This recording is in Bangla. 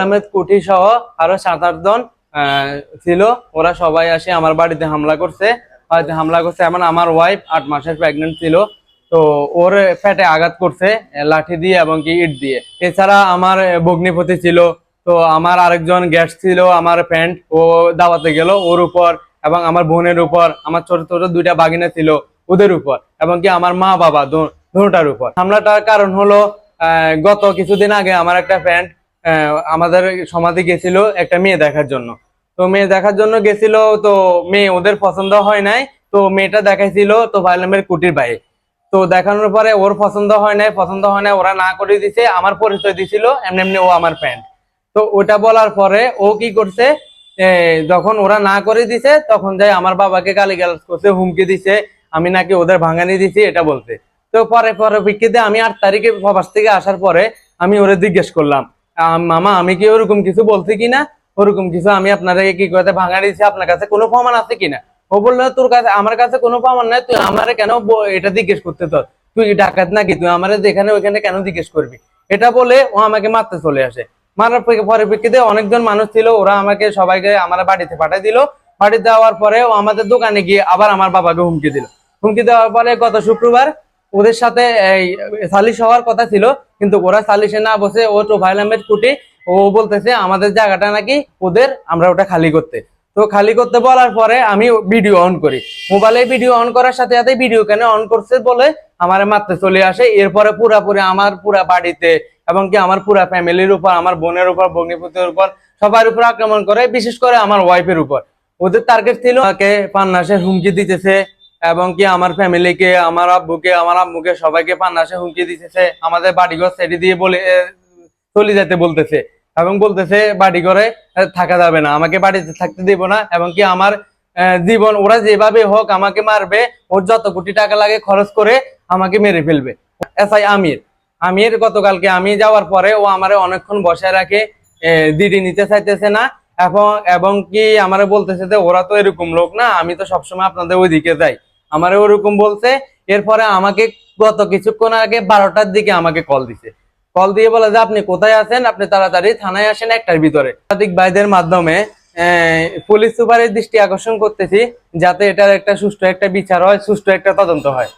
আহমেদ, কুঠি সহ আরও সাত আট জন ছিল। ওরা সবাই আসে। আমার বাড়িতে হামলা করছে। বাড়িতে হামলা করছে। এমন আমার ওয়াইফ আট মাসের প্রেগনেন্ট ছিল। তো ওর পেটে আঘাত করছে, লাঠি দিয়ে এবং কি ইট দিয়ে। এছাড়া আমার ভগ্নিপতি ছিল। তো আমার আরেকজন গেস্ট ছিল, আমার ফ্রেন্ড ও দাওয়াতে গেল ওর উপর এবং আমার বোনের উপর। আমার ছোট ছোট দুইটা বাগিনা ছিল ওদের উপর এবং কি আমার মা বাবা দুটার উপর। হামলাটার কারণ হলো গত কিছুদিন আগে আমার একটা ফ্রেন্ড আমাদের সমাধি গেছিল একটা মেয়ে দেখার জন্য। তো মেয়ে দেখার জন্য গেছিল, তো মেয়ে ওদের পছন্দ হয় নাই, তো মেয়েটা দেখাইছিল তো ভাইলামের কুটির বাইরে তো দেখানোর পরে ওর পছন্দ হয় নাই, পছন্দ হয় নাই, ওরা না করে দিছে, আমার পরিচয় দিছিল, এমনি এমনি ও আমার ফ্রেন্ড তো ওটা বলার পরে ও কি করছে যখন ওরা না করে দিছে, তখন যাই আমার বাবাকে গালি করছে, হুমকি দিছে, আমি নাকি ওদের ভাঙানি দিছি, এটা বলছে। তো পরে পরে ভিত্তিতে আমি আট তারিখে প্রবাস থেকে আসার পরে আমি ওরে জিজ্ঞেস করলাম মামা, আমি কি ওরকম কিছু বলছি কিনা? ওরকম কিছু আমি আপনাকে কি করতে ভাঙা দিয়েছি আপনার কাছে কোনো প্রমাণ আছে কিনা? ও বলল, তোর কাছে, আমার কাছে কোনো প্রমাণ নাই। তুই আমারে কেন এটা জিজ্ঞেস করতে তোর? তুই ডাকাত নাকি? তুই আমারে যেখানে ওইখানে কেন জিজ্ঞেস করবি? এটা বলে ও আমাকে মারতে চলে আসে। মারার পরে- পরিপ্রেক্ষিতে অনেকজন মানুষ ছিল, ওরা আমাকে সবাইকে আমার বাড়িতে পাঠিয়ে দিল। বাড়িতে যাওয়ার পরে ও আমাদের দোকানে গিয়ে আবার আমার বাবাকে হুমকি দিল। হুমকি দেওয়ার পরে গত শুক্রবার ওদের সাথে সালিশ হওয়ার কথা ছিল, কিন্তু ওরা সালিশে না বসে ও তো ভাইলামের কুটি, ও বলতেছে আমাদের জায়গাটা নাকি ওদের, আমরা ওটা খালি করতে। তো খালি করতে বলার পরে আমি ভিডিও অন করি। মোবাইলে ভিডিও অন করার সাথে সাথে ভিডিও কেন অন করছে বলে আমার মাত্রে চলে আসে। এরপরে পুরাপুরি আমার পুরা বাড়িতে এবং কি আমার পুরা ফ্যামিলির উপর, আমার বোনের উপর ভগ্নিপতির উপর, সবার উপর আক্রমণ করে, বিশেষ করে আমার ওয়াইফের উপর। ওদের টার্গেট ছিল আমাকে পান্নাসের হুমকি দিতেছে। এবং কি আমার ফ্যামিলিকে আমার আব্বুকে, আমার আম্মুকে সবাইকে পান্নাসে হুমকি দিতেছে, আমাদের বাড়িঘর সেটি দিয়ে বলে চলে যেতে বলতেছে এবং বলতেছে বাড়ি ঘরে থাকা যাবে না, আমাকে বাড়িতে থাকতে দিব না। এবং কি আমার জীবন, ওরা যেভাবে হোক আমাকে মারবে, ওর যত কোটি টাকা লাগে খরচ করে আমাকে মেরে ফেলবে। এসআই আমির আমির গতকালকে আমি যাওয়ার পরে ও আমারে অনেকক্ষণ বসায় রাখে দিদি নিতে চাইতেছে না এবং এবং কি আমারে বলতেছে যে, ওরা তো এরকম লোক না, আমি তো সবসময় আপনাদের ওইদিকে যাই। আমারে ওরকম বলছে, এরপরে আমাকে গত কিছুক্ষণ আগে বারোটার দিকে আমাকে কল দিছে। কল দিয়ে বলে যে, আপনি কোথায় আছেন? আপনি তাড়াতাড়ি থানায় আসেন একটার ভিতরে। ভাইদের মাধ্যমে পুলিশ সুপারের দৃষ্টি আকর্ষণ করতেছি, যাতে এটার একটা সুষ্ঠু একটা বিচার হয়, সুষ্ঠু একটা তদন্ত হয়।